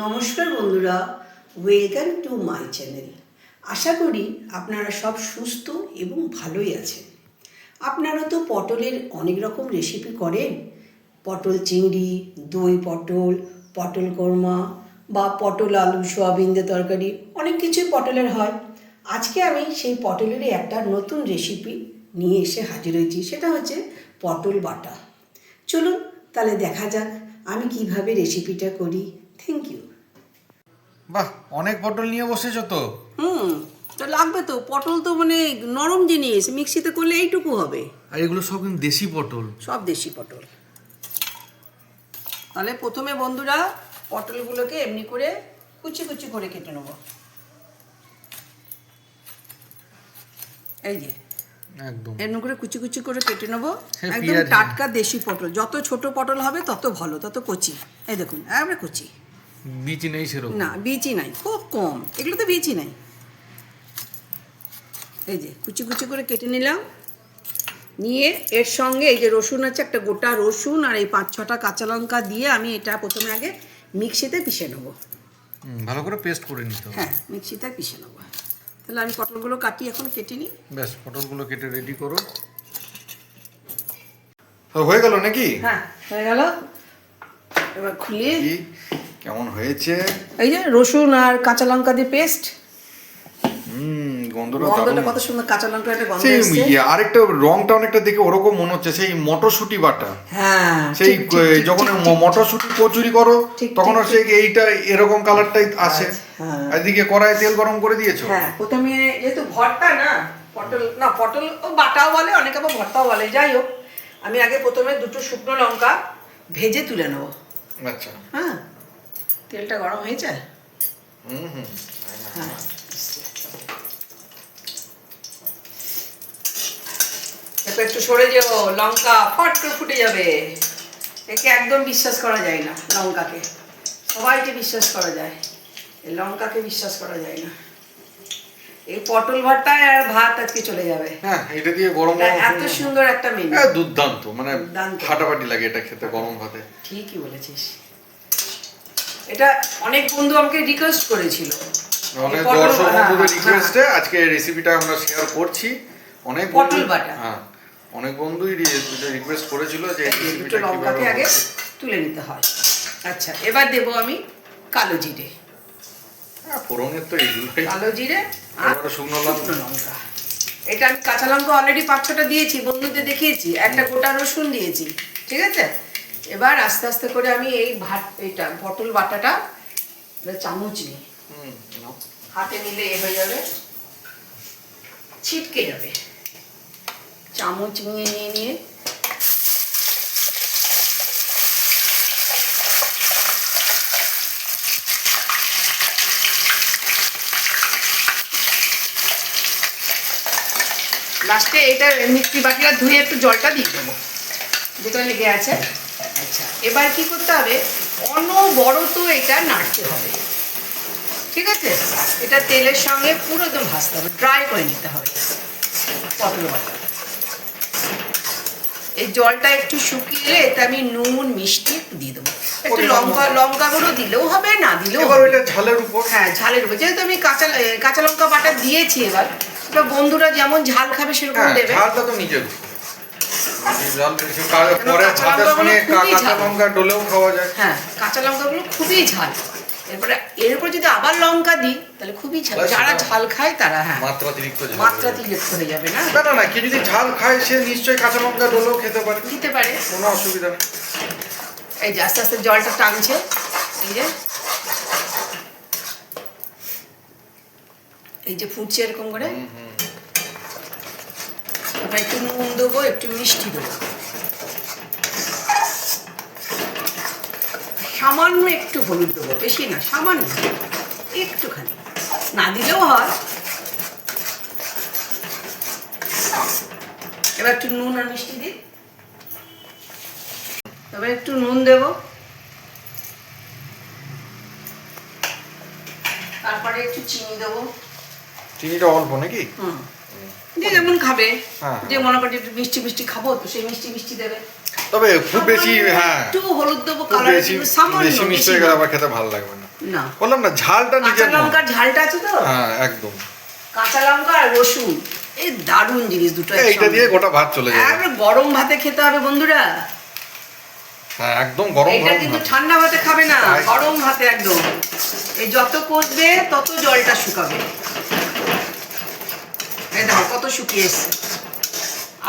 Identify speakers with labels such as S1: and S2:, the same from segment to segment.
S1: নমস্কার বন্ধুরা, welcome to my channel. আশা করি আপনারা সব সুস্থ এবং ভালোই আছেন। আপনারা তো পটলের অনেক রকম রেসিপি করেন। পটল চিংড়ি, দই পটল পটল কোরমা বা পটল আলু, সোয়াবিন দিয়ে তরকারি, অনেক কিছুই পটলের হয়। আজকে আমি সেই পটলেরই একটা নতুন রেসিপি নিয়ে এসে হাজির হয়েছি, সেটা হচ্ছে পটল বাটা। চলুন তাহলে দেখা যাক আমি কীভাবে রেসিপিটা করি থ্যাংক ইউ
S2: বাহ অনেক পটল নিয়ে বসেছো তো।
S1: হুম তো লাগবে তো। পটল তো মানে নরম জিনিস মিক্সিতে করলে এইটুকু হবে।
S2: আর এগুলো সব কিন্তু দেশি পটল।
S1: সব দেশি পটল। তাহলে প্রথমে বন্ধুরা পটলগুলোকে এমনি করে কুচি কুচি করে কেটে নেব। এই যে।
S2: একদম।
S1: এমনি করে কুচি কুচি করে কেটে নেব। একদম টাটকা দেশি পটল। যত ছোট পটল হবে তত ভালো তত কচি। এই দেখুন একবারে কচি।
S2: বিচি নেই সেরকম।
S1: না বিচি নাই খুব কম। এগুলো তো বিচি নাই। এই যে কুচি কুচি করে কেটে নিলাম। নিয়ে এর সঙ্গে এই যে রসুন আছে একটা গোটা রসুন আর এই পাঁচ ছটা কাঁচা লঙ্কা দিয়ে আমি এটা প্রথমে আগে মিক্সিতে পিষে নেব।
S2: ভালো করে পেস্ট করে নিতে হবে।
S1: হ্যাঁ মিক্সিতে পিষে নেব। তাহলে আমি পটলগুলো কাটি এখন কেটে নিই।
S2: ব্যাস পটলগুলো কেটে রেডি করো। হয়ে গেল নাকি?
S1: হ্যাঁ হয়ে গেল। এবার খুলে
S2: কেমন হয়েছে?
S1: এই যে রসুন আর কাঁচা লঙ্কা দিয়ে পেস্ট
S2: হুম গন্ধটা
S1: গন্ধটা কত সুন্দর কাঁচা লঙ্কা একটা গন্ধ
S2: সেই
S1: এসছে।
S2: ইয়ে, আরেকটা রংটা অনেকটা দেখে ওরকম মনে হচ্ছে সেই মটরশুটি বাটা।
S1: হ্যাঁ
S2: সেই যখন। মটরশুটি কচুরি করো তখন এইটা এরকম কালারটাই আসে।
S1: হ্যাঁ।
S2: এদিকে কড়াই তেল গরম করে দিয়েছ?
S1: হ্যাঁ প্রথমে যেহেতু ভর্তা না পটল না পটল ও বাটাও বলে অনেকে আবার ভর্তাও বলে। যাই হোক আমি আগে প্রথমে দুটো শুকনো লঙ্কা ভেজে তুলে নেব।
S2: আচ্ছা।
S1: হ্যাঁ তেলটা গরম হয়েছে
S2: হুম হুম
S1: হ্যাঁ। এরপর একটু সরে লঙ্কা ফট করে ফুটে যাবে। একে একদম বিশ্বাস করা যায় না লঙ্কাকে। সবাইকে বিশ্বাস করা যায় এই লঙ্কাকে বিশ্বাস করা যায় না। এই পটল ভর্তায় আর ভাত আজকে চলে যাবে।
S2: হ্যাঁ এটা দিয়ে গরম
S1: এত সুন্দর একটা মেনু
S2: হ্যাঁ দুর্দান্ত মানে ফাটাফাটি লাগে এটা খেতে গরম ভাতে।
S1: ঠিকই বলেছিস। এটা অনেক বন্ধু আমাকে রিকোয়েস্ট করেছিল।
S2: অনেক দর্শক
S1: হ্যাঁ,
S2: বন্ধুদের
S1: হ্যাঁ,
S2: রিকোয়েস্টে আজকে রেসিপিটা আমরা শেয়ার করছি। অনেক
S1: পটল বাটা।
S2: হ্যাঁ অনেক বন্ধুই রিকোয়েস্ট করেছিল যে
S1: দুটো
S2: রেসিপিটা
S1: লঙ্কাকে আগে তুলে নিতে হয়। আচ্ছা এবার দেবো আমি কালো জিরে।
S2: হ্যাঁ ফোড়নের তো এইগুলোই।
S1: কালো জিরে আর
S2: শুকনো লঙ্কা।
S1: শুকনো লঙ্কা। এটা আমি কাঁচা লঙ্কা অলরেডি পাঁচ ছটা দিয়েছি বন্ধুদের দেখিয়েছি। একটা গোটা রসুন দিয়েছি ঠিক আছে? এবার আস্তে আস্তে করে আমি এই ভাত এইটা পটল বাটাটা চামচ নিই হাতে নিলে এ হয়ে যাবে ছিটকে যাবে। চামচ নিয়ে নিয়ে নিয়ে। লাস্টে এটা মিষ্টি বাটিটা ধুয়ে একটু জলটা দিয়ে দেবো। যেটা লেগে আছে। আচ্ছা এবার কি করতে হবে? অনবরত এটা নাড়তে হবে। ঠিক আছে? এটা তেলের সঙ্গে পুরো একদম ভাজতে হবে। ড্রাই করে নিতে হবে। পটল বাটা। এই জলটা একটু শুকিয়ে এতে আমি নুন মিষ্টি একটু দিয়ে দেবো। একটু লঙ্কা লঙ্কা গুঁড়ো দিলেও হবে না দিলেও
S2: এবার ওইটা ঝালের উপর।
S1: হ্যাঁ ঝালের উপর। যেহেতু আমি কাঁচা কাঁচা লঙ্কা বাটা দিয়েছি এবার বন্ধুরা যেমন ঝাল খাবে সেরকম
S2: হ্যাঁ
S1: দেবে।
S2: ঝালটা তো নিজের উপর। ঝাল বেশি কা-
S1: কেন
S2: পরে
S1: কাঁচা।
S2: লঙ্কা ডলেও খাওয়া যায়।
S1: হ্যাঁ কাঁচা লঙ্কাগুলো খুবই ঝাল। এরপরে এর উপর যদি আবার লঙ্কা দিই তাহলে খুবই ঝাল। যারা ঝাল খায় তারা হ্যাঁ।
S2: মাত্রা অতিরিক্ত হয়ে যায়।
S1: তিলেক করে যাবে না?
S2: না না না কেউ যদি ঝাল খায় সে নিশ্চয়ই কাঁচা লঙ্কা ডলেও খেতে পারে। কোনো অসুবিধা নেই।
S1: এই যে আস্তে আস্তে জলটা টানছে। এই যে। এই যে ফুটছে এরকম করে। এবার একটু নুন দেবো একটু মিষ্টি দেবো। সামান্য একটু হলুদ দেবো বেশি না সামান্য একটুখানি। না দিলেও হয়। এবার একটু নুন আর মিষ্টি দিই। এবার একটু নুন দেবো। তারপরে একটু চিনি দেবো।
S2: চিনিটা অল্প নাকি?
S1: হুম। যে যেমন খাবে
S2: হ্যাঁ।
S1: যে মনে করে একটু মিষ্টি মিষ্টি খাব তো সেই মিষ্টি মিষ্টি দেবে।
S2: তবে খুব বেশি হ্যাঁ।
S1: একটু হলুদ দেবো কালার
S2: বেশি
S1: সামান্য
S2: বেশি মিষ্টি গেলে খেতে ভালো লাগবে না।
S1: না।
S2: বললাম না ঝালটা নিজের মন
S1: লঙ্কার ঝালটা আছে তো?
S2: হ্যাঁ একদম।
S1: কাঁচা লঙ্কা আর রসুন এই দারুণ জিনিস দুটো
S2: এইটা দিয়ে গোটা ভাত চলে যাবে।
S1: একবারে গরম ভাতে খেতে হবে বন্ধুরা।
S2: হ্যাঁ একদম গরম
S1: এটা কিন্তু ঠান্ডা ভাতে খাবে না গরম ভাতে একদম। এই যত কষবে তত জলটা শুকাবে। এই দেখো কত শুকিয়ে এসছে।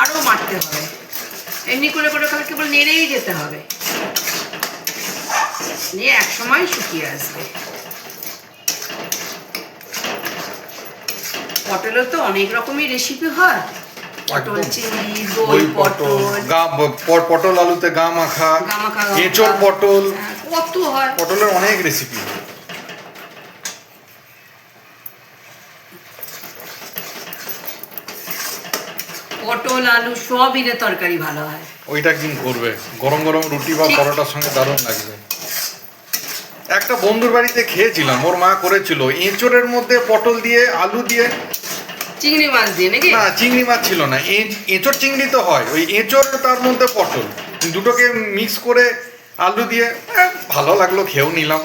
S1: আরও মারতে হবে। এমনি করে করে খালি কেবল নেড়েই যেতে হবে। নিয়ে এক সময় শুকিয়ে আসবে। পটলের তো অনেক রকমই রেসিপি হয়। পটল। চিংড়ি
S2: দই পটল।
S1: পটল
S2: আলুতে গা মাখা এঁচড় পটল।
S1: হ্যাঁ, কত হয়।
S2: পটলের অনেক রেসিপি
S1: পটল আলু সবইনের তরকারি ভালো হয়।
S2: ওইটা একদিন করবে। গরম গরম রুটি বা পরোটার সঙ্গে দারুণ লাগবে। একটা বন্ধুর বাড়িতে খেয়েছিলাম ওর মা করেছিল। এঁচড়ের মধ্যে পটল দিয়ে আলু দিয়ে।
S1: চিংড়ি মাছ দিয়ে নাকি?
S2: না চিংড়ি মাছ ছিল না। এঁচড় চিংড়ি তো হয়। ওই এঁচড় তার মধ্যে পটল। দুটোকে মিক্স করে আলু দিয়ে ভালো লাগল খেয়েও নিলাম।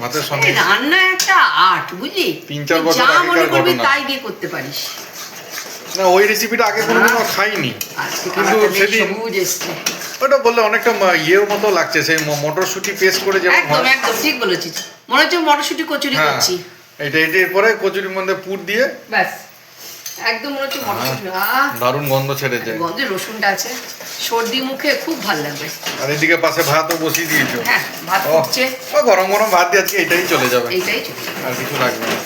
S2: ভাতের সঙ্গে
S1: রান্না একটা আর্ট বুঝলি?
S2: তিন চার বছর
S1: যা মনে করবি তাই দিয়ে করতে পারিস।
S2: না ওই রেসিপিটা আগে কোনোদিনও খাইনি। কিন্তু সেদিন ওটা বললে অনেকটা ইয়ের মতো লাগছে সেই মটরশুঁটি পেস্ট করে যেমন
S1: একদম একদম ঠিক বলেছিস। মনে হচ্ছে মটরশুঁটি কচুরি
S2: হ্যাঁ।
S1: করছি।
S2: এটা এটা এরপরে কচুরির মধ্যে পুর দিয়ে
S1: ব্যাস। একদম মনে হচ্ছে মটরশুঁটি।
S2: দারুণ গন্ধ ছেড়ে যায়।
S1: গন্ধে রসুনটা আছে। সর্দি মুখে খুব ভালো লাগবে।
S2: আর এদিকে পাশে ভাতও বসিয়ে দিয়েছ।
S1: হ্যাঁ ভাত
S2: ও গরম গরম ভাত দিয়ে আজকে এটাই চলে যাবে।
S1: এইটাই চলে
S2: আর কিছু লাগবে না।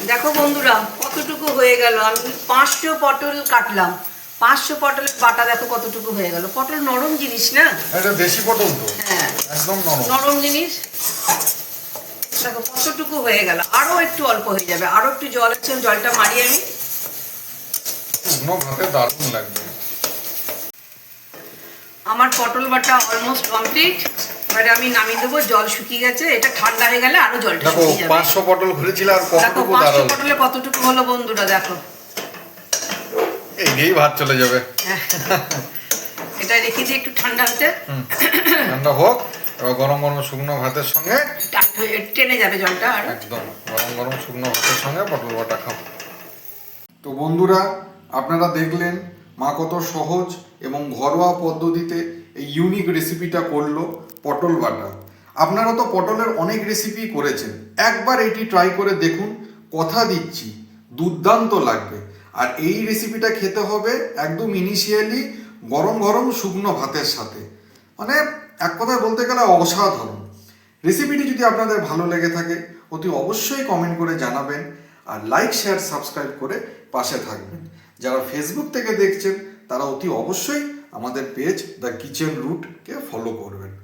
S1: দেখো বন্ধুরা কতটুকু হয়ে গেল? আমি পাঁচশো পটল কাটলাম। পাঁচশো পটলের বাটা দেখো কতটুকু হয়ে গেল। পটল নরম জিনিস না?
S2: এটা দেশি পটল তো।
S1: হ্যাঁ।
S2: একদম নরম।
S1: নরম জিনিস। দেখো কতটুকু হয়ে গেল। আরও একটু অল্প হয়ে যাবে। আরও একটু জল আছে জলটা মারি আমি
S2: ভাতে দারুণ লাগবে।
S1: আমার পটল বাটা অলমোস্ট কমপ্লিট এবারে আমি নামিয়ে দেবো জল শুকিয়ে গেছে এটা ঠান্ডা হয়ে গেলে আরও জলটা শুকিয়ে যাবে।
S2: পাঁচশো পটল ঘুরেছিল আর কতটুকু
S1: পাঁচশো পটলে কতটুকু হলো বন্ধুরা দেখো।
S2: এই দিয়েই ভাত চলে যাবে।
S1: এটা রেখে দিয়ে একটু ঠান্ডা হতে।
S2: ঠান্ডা হোক এবার গরম গরম শুকনো ভাতের সঙ্গে
S1: টেনে যাবে জলটা আর।
S2: একদম গরম গরম শুকনো ভাতের সঙ্গে পটল বাটা খাব তো বন্ধুরা আপনারা দেখলেন মা কত সহজ এবং ঘরোয়া পদ্ধতিতে এই ইউনিক রেসিপিটা করল। পটল বাটা। আপনারা তো পটলের অনেক রেসিপি করেছেন। একবার এটি ট্রাই করে দেখুন, কথা দিচ্ছি, দুর্দান্ত লাগবে। আর এই রেসিপিটা খেতে হবে একদম ইনিশিয়ালি গরম গরম শুকনো ভাতের সাথে। মানে এক কথায় বলতে গেলে অসাধারণ। রেসিপিটি যদি আপনাদের ভালো লেগে থাকে, অতি অবশ্যই কমেন্ট করে জানাবেন আর লাইক শেয়ার সাবস্ক্রাইব করে পাশে থাকবেন। যারা ফেসবুক থেকে দেখছেন, তারা অতি অবশ্যই আমাদের পেজ দ্য কিচেন রুটকে ফলো করবেন।